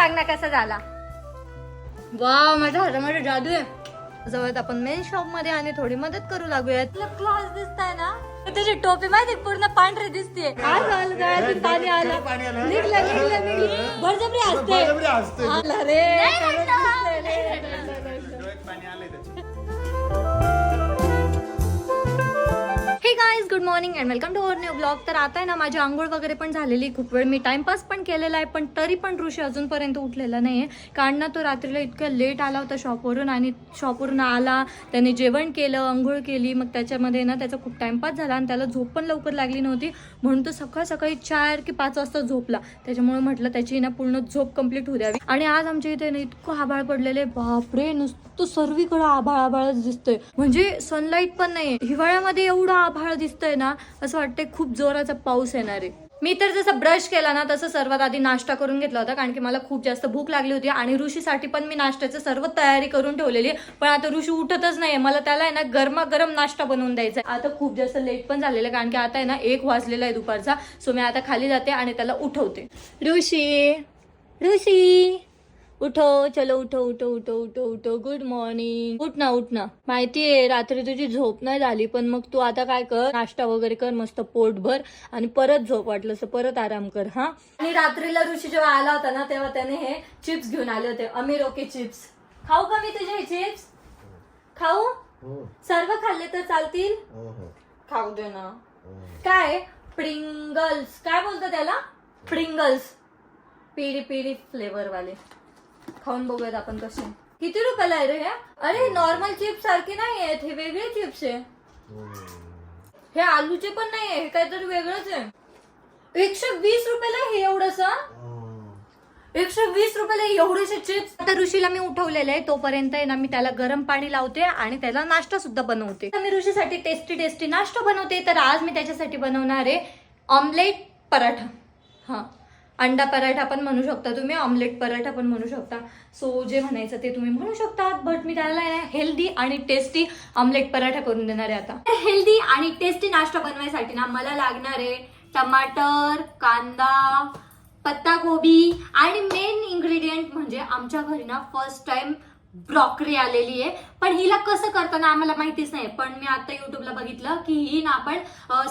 सांग ना कसा झाला. वाव माझ्या हातामध्ये जादू आहे. जवळ आपण मेन शॉपमध्ये आणि थोडी मदत करू लागूयात. तुला क्लास दिसताय ना? त्याची टोपी माहिती पूर्ण पांढरी दिसते काय झालं गळ्यातून पाणी आलं. पाणी आलं? निघलं निघलं निघलं. बळजबरी हसते. बळजबरी हसते. आला रे guys good morning and welcome to our new blog तर आता आहे ना माझी आंघोळ वगैरे पण झालेली खूप वेळ मी टाइमपास पण केलेला आहे पण तरी पण ऋषी अजूनपर्यंत उठलेला नाही आहे कारण ना तो रात्रीला इतकं लेट आला होता शॉपवरून आणि शॉपवरून आला. त्याने जेवण केलं आंघोळ केली. मग त्याच्यामध्ये ना त्याचा खूप टाइमपास झाला आणि त्याला झोप पण लवकर लागली नव्हती. म्हणून तो सकाळ सकाळी चार की पाच वाजता झोपला. त्याच्यामुळे म्हटलं त्याची ना पूर्ण झोप कंप्लीट होऊ द्यावी. आणि आज आमच्या इथे ना इतकं आभाळ पडलेले बापरे नुसतं सर्वीकडं आभाळ आभाळच दिसतंय. म्हणजे सनलाईट पण नाही हिवाळ्यामध्ये एवढं आभाळ दिसतंय ना असं वाटतंय खूप जोराचा पाऊस येणार आहे. मी तर जसं ब्रश केला ना तसं सर्वात आधी नाश्ता करून घेतला होता कारण की मला खूप जास्त भूक लागली होती आणि ऋषीसाठी पण मी नाश्त्याचं सर्व तयारी करून ठेवलेली पण आता ऋषी उठतच नाहीये मला त्याला आहे ना गरमागरम नाश्ता बनवून द्यायचा आहे. आता खूप जास्त लेट पण झालेलं आहे कारण की आता आहे ना एक वाजलेला आहे दुपारचा. सो मी आता खाली जाते आणि त्याला उठवते. ऋषी ऋषी! उठो चलो उठो उठो उठो उठो उठो. गुड मॉर्निंग उठ ना उठ ना. माहितीये रात्री तुझी झोप नाही झाली पण मग तू आता काय कर? नाश्ता वगैरे कर मस्त पोटभर आणि परत झोप वाटलं तर परत आराम कर हा? आणि रात्रीला ऋषी जेव्हा आला होता ना तेव्हा त्याने हे चिप्स घेऊन आले होते. अमिरोके चिप्स खाऊ का मी तुझे चिप्स खाऊ? हो, सर्व खाल्ले तर चालतील? हो, हो, खाऊ दे ना. काय? प्रिंगल्स काय बोलतो त्याला? प्रिंगल्स पिरी पिरी फ्लेवर वाले. खाऊन बघूयात आपण कसे. किती रुपयाला आहे रे हे? अरे नॉर्मल चिप्स सारखे नाही आहेत हे वेगळे चिप्स आहे. हे आलूचे पण नाही आहे हे काहीतरी वेगळंच आहे. एकशे वीस रुपयाला हे एवढंस. एकशे वीस रुपयाला एवढेसे चिप्स आता ऋषीला मी उठवलेले आहे तोपर्यंत आहे ना मी त्याला गरम पाणी लावते आणि त्याला नाश्ता सुद्धा बनवते. मी ऋषीसाठी टेस्टी टेस्टी नाश्ता बनवते तर आज मी त्याच्यासाठी बनवणार आहे ऑमलेट पराठा. हा. अंडा पराठा पण म्हणू शकता तुम्ही ऑमलेट पराठा पण म्हणू शकता. सो जे म्हणायचं ते तुम्ही म्हणू शकता बट मी त्याला हेल्दी आणि टेस्टी ऑमलेट पराठा करून देणार आहे आता. हेल्दी आणि टेस्टी नाश्ता बनवायसाठी ना मला लागणार आहे टमाटर कांदा पत्ता गोबी आणि मेन इन्ग्रेडियंट म्हणजे आमच्या घरी ना फर्स्ट टाइम ब्रॉकरी आलेली आहे. पण हिला कसं करताना आम्हाला माहितीच नाही. पण मी आता युट्यूबला बघितलं की ही ना आपण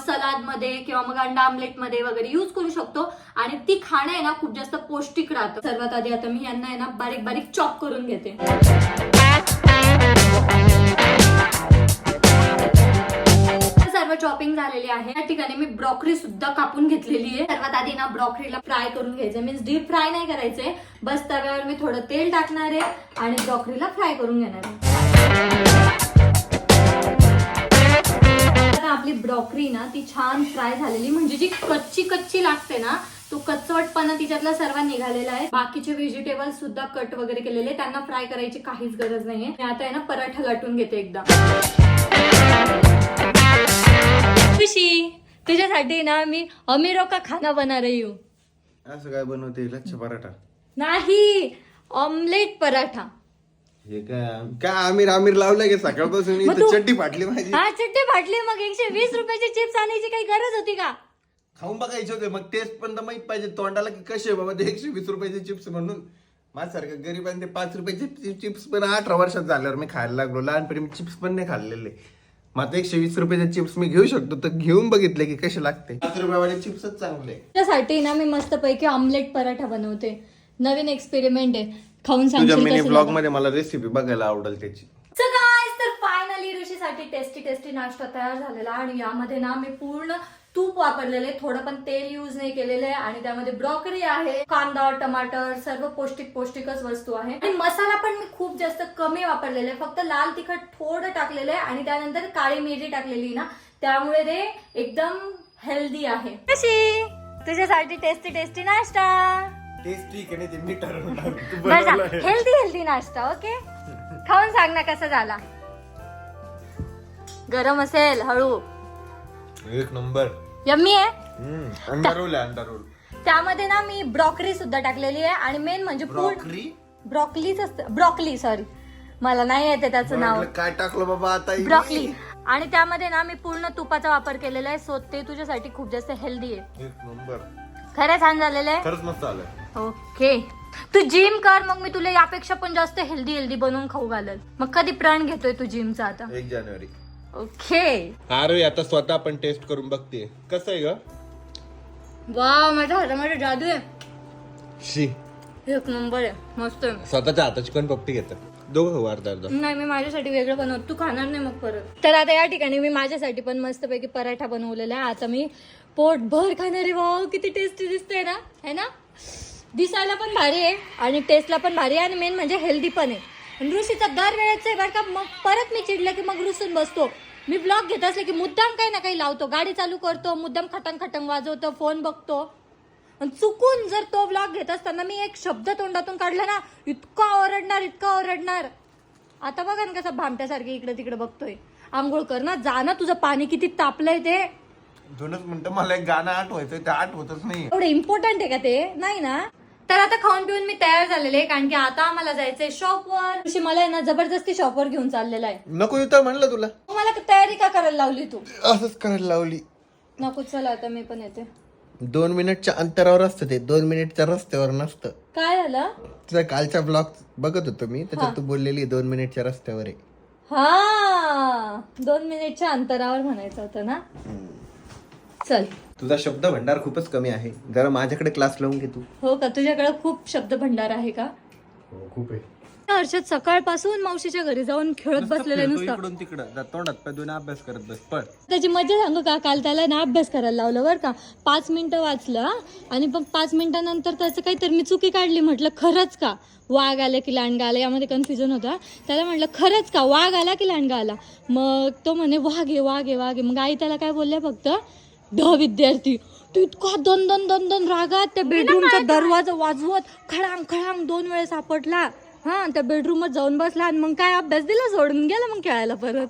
सलादमध्ये किंवा मग अंडा आमलेटमध्ये वगैरे यूज करू शकतो. आणि ती खाणं आहे ना खूप जास्त पौष्टिक राहतं. सर्वात आधी आता मी यांना आहे ना बारीक बारीक चॉप करून घेते. सर्व चॉपिंग झालेली आहे. या ठिकाणी मी ब्रॉकरी सुद्धा कापून घेतलेली आहे. सर्वात आधी ना ब्रॉकरीला फ्राय करून घ्यायचं मीन्स डीप फ्राय नाही करायचे बस तव्यावर मी थोडं तेल टाकणार आहे आणि ब्रॉकरीला फ्राय करून घेणार आहे. आपली ब्रॉकरी ना ती छान फ्राय झालेली. म्हणजे जी कच्ची कच्ची लागते ना तो कचवटपणा तिच्यातला सर्व निघालेला आहे. बाकीचे व्हेजिटेबल सुद्धा कट वगैरे केलेले त्यांना फ्राय करायची काहीच गरज नाहीये. मी आता आहे ना पराठा लाटून घेते एकदा. खुशी. तुझ्यासाठी ना मी अमिरो का खाना बना रही हूँ. असं काय बनवते? लच्छ पराठा. नाही ऑमलेट पराठा. हे काय? काय आमिर आमिर लावलंय की सकाळपासून? मग इथं तू- चड्डी फाटली माझी. हा चिट्टे फाटले मग एकशे वीस रुपयाचे चिप्स आणायची काही गरज होती का? खाऊन बघायचे होते मग टेस्ट पण तर माहीत पाहिजे. तोंडाला की कसे बाबा ते एकशे वीस रुपयाचे चिप्स म्हणून. माझ्यासारखं गरीबांनी ते पाच रुपयाचे चिप्स पण अठरा वर्षात झाल्यावर मी खायला लागलो. लहानपणी मी चिप्स पण नाही खाल्लेले. मग आता एकशे वीस रुपयाचे चिप्स मी घेऊ शकतो. तर घेऊन बघितले की कसे लागते. पाच रुपयावाले चिप्सच चांगले. त्यासाठी ना मी मस्त पैकी ऑमलेट पराठा बनवते. नवीन एक्सपेरिमेंट आहे. खाऊन तुझ्या मिनी ब्लॉग. मध्ये मला रेसिपी बघायला आवडेल त्याची. So guys, तर फायनली ऋषीसाठी टेस्टी टेस्टी नाश्ता तयार झालेला आणि यामध्ये ना मी पूर्ण तूप वापरलेले थोडं पण तेल यूज नाही केलेलं आहे आणि त्यामध्ये ब्रॉकरी आहे कांदा टमाटर सर्व पौष्टिक पौष्टिकच वस्तू आहे. आणि मसाला पण मी खूप जास्त कमी वापरलेला आहे फक्त लाल तिखट थोडं टाकलेलं आहे आणि त्यानंतर काळी मिरी टाकलेली ना त्यामुळे ते एकदम हेल्दी आहे. कशी तुझ्यासाठी टेस्टी टेस्टी नाश्ता. टेस्टी की नाही ते मी ठरवून हेल्दी हेल्दी नाश्ता ओके खाऊन सांग ना कसा झाला. गरम असेल हळू. एक नंबर. यम्मी आहे. अंडा रोल आहे अंडा रोल त्यामध्ये ना मी ब्रॉकरी सुद्धा टाकलेली आहे आणि मेन म्हणजे पूर्ण ब्रॉकरी? ब्रॉकलीच असतं. ब्रॉकली सॉरी मला नाही येते त्याचं नाव. काय टाकलं बाबा आता हिने? ब्रॉकली. आणि त्यामध्ये ना मी पूर्ण तुपाचा वापर केलेला आहे सो ते तुझ्यासाठी खूप जास्त हेल्दी आहे. एक नंबर. खरं छान झालेलं आहे. खरंच मस्त आलं ओके तू जिम कर मग मी तुला यापेक्षा पण जास्त हेल्दी हेल्दी बनवून खाऊ घालल. मग कधी प्रण घेतोय तू जिमचा आता? एक जानेवारी. ओके अरे आता स्वतः पण टेस्ट करून बघते कसं आहे ग? वा माझ्या हातामध्ये जादू आहे. शी. एक नंबर आहे. मस्त आहे. स्वतःच्या हाताची कोण पप्पी घेतात दोघं खाऊ अर्धा अर्धा. नाही मी माझ्यासाठी वेगळं बनवत. तू खाणार नाही मग परत. तर आता या ठिकाणी मी माझ्यासाठी पण मस्तपैकी पराठा बनवलेला आहे. आता मी पोट भर खाणार आहे. वाव किती टेस्टी दिसतंय ना? है ना? दिसायला पण भारी आहे आणि टेस्टला पण भारी आहे आणि मेन म्हणजे हेल्दी पण आहे. ऋषीचा दर वेळेचं आहे बरं का. मग परत मी चिडलं की मग रुसून बसतो. मी ब्लॉग घेत असले की मुद्दाम काही ना काही लावतो. गाडी चालू करतो मुद्दाम खटंग खटंग वाजवतो फोन बघतो. आणि चुकून जर तो ब्लॉग घेत असताना मी एक शब्द तोंडातून काढला ना इतका ओरडणार इतका ओरडणार. आता बघा ना कसं भामट्यासारखे इकडे तिकडे बघतोय. आंघोळ कर ना जा ना तुझं पाणी किती तापलंय ते. दोनच मिनिटं मला एक गाणं आठवायचं ते आठवतच नाही. एवढं इम्पॉर्टंट आहे का ते? नाही ना? तर आता खाऊन पिऊन मी तयार झालेले आहे कारण की आता आम्हाला जायचंय शॉपवर ऋषी मला आहे ना जबरदस्ती शॉपवर घेऊन चाललेला आहे. नको येतं म्हणलं तुला. मला तयारी का करायला लावली तू? असंच करायला लावली. नको चला आता मी पण येते. दोन मिनिटच्या अंतरावर असतं ते दोन मिनिटच्या रस्त्यावर नसतं. काय झालं? तुझा कालचा ब्लॉग बघत होतो मी त्याच्यात तू बोललेली दोन मिनिटच्या रस्त्यावर आहे हा दोन मिनिटच्या अंतरावर म्हणायचं होतं ना? चल. तुझा शब्द भंडार खूपच कमी आहे. जरा माझ्याकडे क्लास लावून घे तू. हो का? तुझ्याकडे खूप शब्द भंडार आहे का? हो खूप आहे. हर्षद सकाळपासून मावशीच्या घरी जाऊन खेळत बसलेले नुसतं. इकडून तिकडं. जा तोंडात पाय दोन अभ्यास करत बस पण त्याची मजा सांगू का? काल त्याला ना अभ्यास करायला लावलं बरं का. पाच मिनिटं वाचलं हा. आणि मग पाच मिनिटानंतर त्याचं काहीतरी मी चुकी काढली म्हटलं खरंच का? वाघ आला की लांडगा आला यामध्ये कन्फ्युजन होता. त्याला म्हटलं खरंच का? वाघ आला की लांडगा आला? मग तो म्हणे वाघ आहे वाघ आहे वाघ आहे. मग आई त्याला काय बोलले फक्त ढ विद्यार्थी. तू इतका दोन दोन दोन दोन रागात त्या बेडरूमचा दरवाजा वाजवत खळांग खळांग दोन वेळेस सापडला. हा त्या बेडरूमात जाऊन बसला आणि मग काय अभ्यास दिला? सोडून गेला मग खेळायला परत.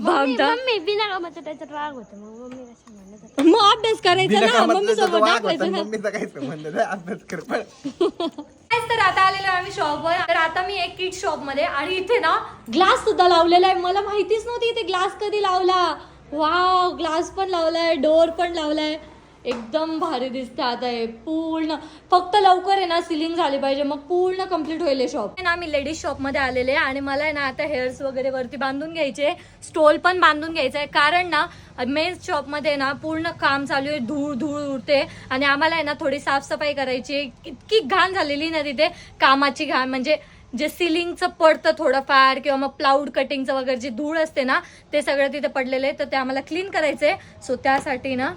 भामटा. मम्मी बिना कामाचं त्याच्यात राग होतं. मग मम्मी कसं म्हणलं मग अभ्यास करायचा ना मम्मी सोबत दाखवायचं ना. मम्मीचा काय संबंध नाही, अभ्यास कर पण. Guys, तर आता आलेलो आहे आम्ही शॉपवर तर आता मी एक किट शॉपमध्ये आणि इथे ना ग्लास सुद्धा लावलेला आहे. मला माहितीच नव्हती इथे ग्लास कधी लावला. वाव ग्लास पण लावलाय डोअर पण लावलाय. एकदम भारी दिसतं आता हे पूर्ण. फक्त लवकर आहे ना सिलिंग झाली पाहिजे मग पूर्ण कंप्लीट होईल शॉप ना आम्ही लेडीज शॉपमध्ये आलेले आहे आणि मला आहे ना आता हेअर्स वगैरे वरती बांधून घ्यायचे स्टोल पण बांधून घ्यायचा आहे. कारण ना मेन शॉपमध्ये ना पूर्ण काम चालू आहे धूळ धूळ उडते आणि आम्हाला आहे ना थोडी साफसफाई करायची आहे. इतकी घाण झालेली ना तिथे कामाची घाण. म्हणजे जे सिलिंगचं पडतं थोडंफार किंवा मग प्लाऊड कटिंगचं वगैरे जी धूळ असते ना ते सगळं तिथे पडलेलं आहे. तर ते आम्हाला क्लीन करायचंय. सो त्यासाठी ना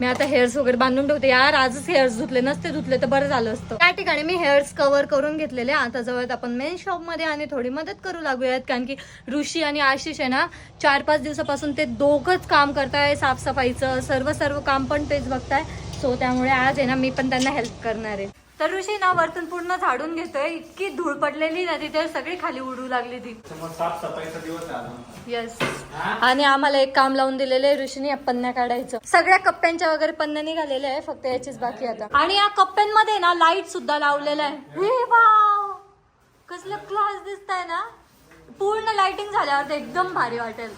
मी आता हेअर्स वगैरे बांधून ठेवते. यार आजच हेअर्स धुतले नसते धुतले तर बरं झालं असतं. त्या ठिकाणी मी हेअर्स कव्हर करून घेतलेले आता जवळ आपण मेन शॉपमध्ये आणि थोडी मदत करू लागूयात. कारण की ऋषी आणि आशिष आहे ना चार पाच दिवसापासून ते दोघंच काम करताय साफसफाईचं सर्व सर्व काम पण तेच बघताय. सो त्यामुळे आज आहे ना मी पण त्यांना हेल्प करणार आहे. तर ऋषी ना वरतून पूर्ण झाडून घेतोय. इतकी धूळ पडलेली ना तिथे सगळी खाली उडू लागली ती. येस आणि आम्हाला एक काम लावून दिलेलं आहे ऋषीने पन्न्या काढायचं. सगळ्या कप्प्यांच्या वगैरे पन्न्या निघालेल्या आहे फक्त याचीच बाकी आता. आणि या कप्प्यांमध्ये ना लाइट सुद्धा लावलेला आहे. कसलं क्लास दिसत आहे ना? पूर्ण लाइटिंग झाल्यावर ते एकदम भारी वाटेल.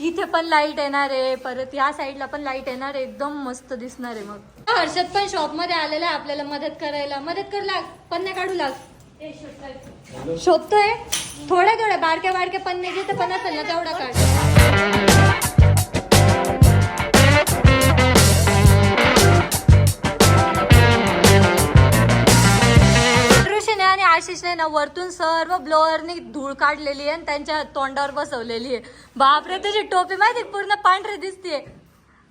इथे पण लाइट येणार आहे परत या साईडला पण लाइट येणार आहे एकदम मस्त दिसणार आहे मग. हर्षद पण शॉपमध्ये आलेला आहे आपल्याला मदत करायला. मदत कर लाग पन्ने काढू लाग. शोधतोय? थोड्या थोड्या बारक्या बारक्या पन्ने घे पण असेल ना तेवढा काढ. ऋषीने आणि आशिषने ना वरतून सर्व ब्लोअरनी धूळ काढलेली आहे आणि त्यांच्या तोंडावर बसवलेली आहे. बापरे तुझी टोपी माहिती आहे? पूर्ण पांढरी दिसते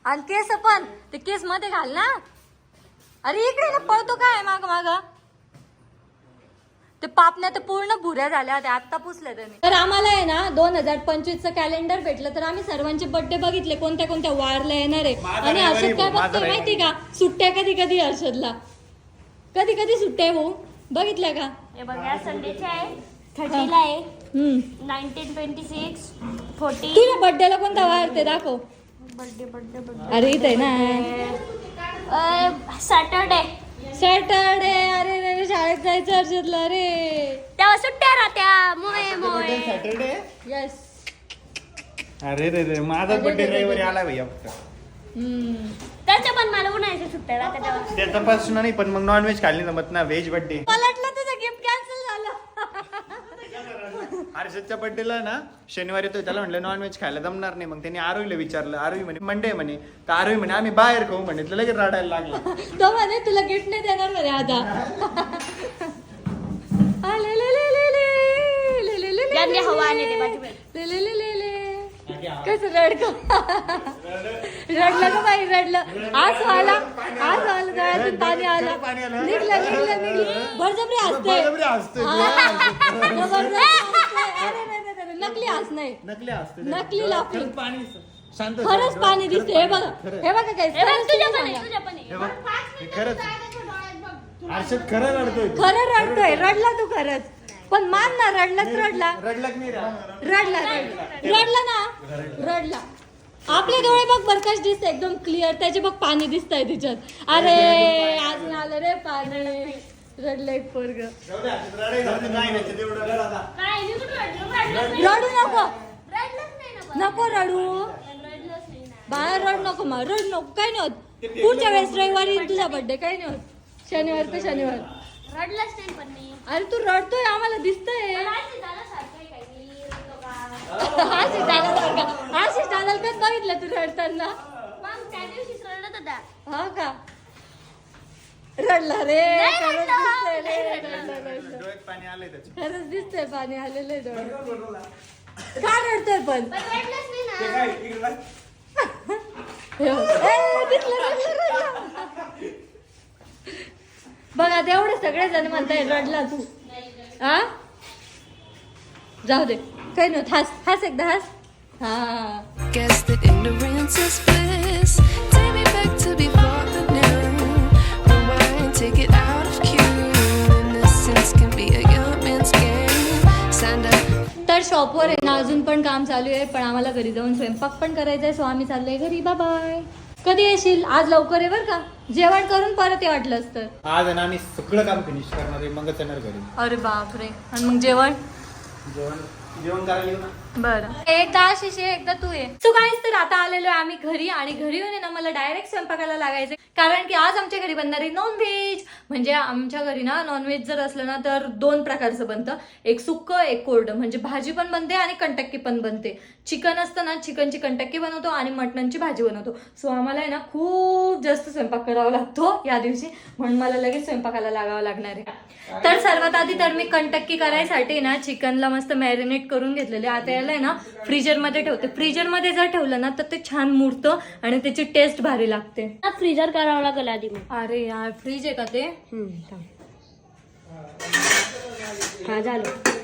आणि केस पण. ते केस मध्ये घाल ना. अरे इकडे ना पळतो काय माग माग? ते पापण्या तर पूर्ण भुऱ्या झाल्या होत्या आता पुसल्या त्याने. तर आम्हाला आहे ना दोन हजार पंचवीसचं कॅलेंडर भेटलं तर आम्ही सर्वांचे बर्थडे बघितले कोणत्या कोणत्या वारला येणार आहे. आणि हर्षद काय बघतोय माहिती का? सुट्ट्या कधी कधी हर्षदला. कधी कधी सुट्ट्या भाऊ. बघितल्या का? हे बघा संडेचे आहे. थर्टीला आहे. नाईन्टीन ट्वेंटी सिक्स फोर्टी तुझ्या बर्थडेला कोणता वार ते दाखव. बर्थडे बर्थडे बर्थडे अरे इथे ना. सॅटरडे सॅटरडे अरे रे रे, शाळेत जायचं हर्षदला रे. तेव्हा सुट्ट्या राहत्या मोये मोये सॅटरडे येस अरे रे रे माझा बर्थडे रविवारी आला भैया फक्त. त्याच्या पण मला उन्हाळ्याच्या सुट्ट्या राहत्या तेव्हा. त्याचा प्रश्न नाही पण मग नॉनव्हेज खाल्ली जमत ना व्हेज बर्थडे मला वाटलं ते हर्षदच्या बर्थडेला ना शनिवारी तो त्याला म्हणलं नॉनव्हेज खायला जमणार नाही मग त्यांनी आरोहीला विचारलं आरोही म्हणे मंडे म्हणे तर आरोही म्हणे आम्ही बाहेर खाऊ म्हणे तर लगेच रडायला लागला तो म्हणे तुला गिफ्ट नाही देणार म्हणे आता आ, ले, ले, ले, ले, ले, ले, ले, ले, ले, यांनी ले, हवा ले, आणि ते बाजू ले, ले, ले, ले, ले. कसं रडक रडलं का बाई रडलं आज आला आज आलं डोळ्यातून पाणी आलं आलं. निघलं निघलं निघलं बळजबरी हसते नकली हस नाही. नकली असते नकली लाफिंग पाणी शांत खरंच पाणी दिसते. हे बघा. हे बघा काय हे बघ खरंच तुझ्या पण आहे. तुझ्या पण आहे. हे बघ. हे खरंच. हर्षद खरं रडतोय खरं रडतोय. रडला तू खरंच. पण मान ना रडलाच रडला. रडला की नाही रे? रडला. रडला. रडला ना. रडला. आपले डोळे बघ बरकाश दिसत एकदम क्लिअर त्याचे बघ पाणी दिसतंय तिच्यात. अरे अजून आलं रे पाणी. रडलंय पोरग. रडू नको. नको रडू. बाहेर रड नको मग रड नको. काही नाही होत. पुढच्या वेळेस रविवारी तुझा बर्थडे काही नाही होत. शनिवार ते शनिवार. रडलाच नाही पण अरे तू रडतोय आम्हाला दिसतंय. आशिष दादा आशिष दादाला कधी बघितलं तू रडताना. हा का? रडला रे नाही खरंच रडला. दिसतंय. डोळ्यात पाणी आलंय त्याच्या खरंच दिसतंय पाणी आलेलं आहे डोळ्यात. का रडतोय पण पण रडलंच नाही ते ना काय, इकडे बघ. हे बघ. ए, दिसलं, रडलं, रडलं. बघा तेवढे सगळे जण म्हणताय रडला तू हा जाऊ दे काही नाही हास हास एकदा हास हा Guess that ignorance is bliss. तर शॉपवर आहे ना अजून पण काम चालू आहे पण आम्हाला घरी जाऊन स्वयंपाक पण करायचा आहे सो आम्ही चाललोय घरी बाय बाय कधी येशील? आज लवकर आहे बरं का. जेवण करून परत ये वाटलंच तर आज आहे ना आम्ही सगळं काम फिनिश करणार आहे मगच येणार घरी. अरे बापरे. आणि मग जेवण? जेवण जेवण करायला येऊ ना. बरं. एकदा शिशे एकदा तू ये. सो काहीच तर आता आलेलो आहे आम्ही घरी आणि घरी येऊन आहे ना मला डायरेक्ट स्वयंपाकाला लागायचं. कारण की आज आमच्या घरी बनणार आहे नॉनव्हेज म्हणजे आमच्या घरी ना नॉनव्हेज जर असलं ना तर दोन प्रकारचं बनतं. एक सुक्क एक कोरडं. म्हणजे भाजी पण बनते आणि कंटक्की पण बनते. चिकन असतं ना चिकनची कंटक्की बनवतो आणि मटणांची भाजी बनवतो. सो आम्हाला आहे ना खूप जास्त स्वयंपाक करावा लागतो या दिवशी. म्हणून मला लगेच स्वयंपाकाला लागावा लागणार आहे. तर सर्वात आधी तर मी कंटक्की करायसाठी ना चिकनला मस्त मॅरिनेट करून घेतलेले. आता आहे ना फ्रीजरमध्ये ठेवते. फ्रीजरमध्ये जर ठेवलं ना तर ते छान मुरतं आणि त्याची टेस्ट भारी लागते. फ्रीजर करावं लागेल आधी मग. अरे यार फ्रीज आहे का ते? हा झालं.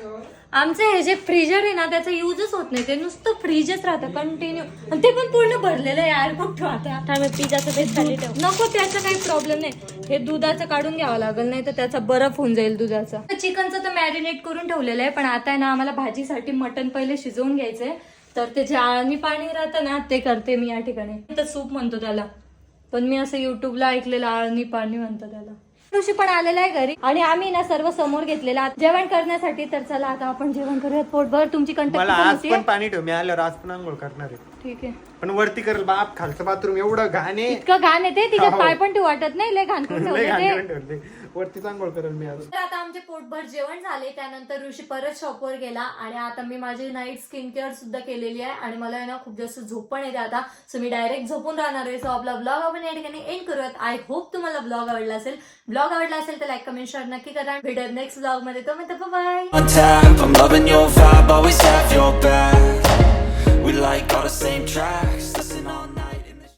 आमचं हे जे फ्रीजर आहे ना त्याचा युजच होत नाही. ते नुसतं फ्रीजच राहतं कंटिन्यू आणि ते पण पूर्ण भरलेलं आहे यार कुठं आता? पिझ्झाचं बेस खाली ठेव. नको त्याचा काही प्रॉब्लेम नाही. हे दुधाचं काढून घ्यावं लागेल नाही तर त्याचा बरफ होऊन जाईल दुधाचा. चिकनचं तर मॅरिनेट करून ठेवलेलं आहे पण आता ना आम्हाला भाजीसाठी मटण पहिले शिजवून घ्यायचंय. तर ते जे आळणी पाणी राहतं ना ते करते मी या ठिकाणी. तर सूप म्हणतो त्याला. पण मी असं युट्यूबला ऐकलेलं आळणी पाणी म्हणतो त्याला. ऋषी पण आलेला आहे घरी. आणि आम्ही ना सर्व समोर घेतलेला. जेवण करण्यासाठी तर चला आता आपण जेवण करूयात. पोटभर तुमची मला आज पाणी ठेव. मी आल्यावर आज पण आंघोळ करणार आहे. ठीक आहे. पण वरती करेल बाप खालचं बाथरूम एवढं घाण. आहे इतकं घाण येते तिच्यात हो. पाय पण ठेवू वाटत नाही लय घाण करून लय ठेवले ते. वरतीच आंघोळ करेल मी आज तर आता आमचे पोटभर जेवण झाले त्यानंतर ऋषी परत शॉपवर गेला आणि आता मी माझी नाईट स्किन केअर सुद्धा केलेली आहे आणि मला आहे ना खूप जास्त झोप पण येते आता. सो मी डायरेक्ट झोपून राहणार आहे. सो आपला ब्लॉग आपण या ठिकाणी एंड करूयात. आय होप तुम्हाला ब्लॉग आवडला असेल. ब्लॉग आवडला असेल तर लाईक कमेंट शेअर नक्की करा. भेटत नेक्स्ट ब्लॉगमध्ये. तो म्हणतो bye on tap. I'm loving your vibe, always have your back. Like all the same tracks, listen all night.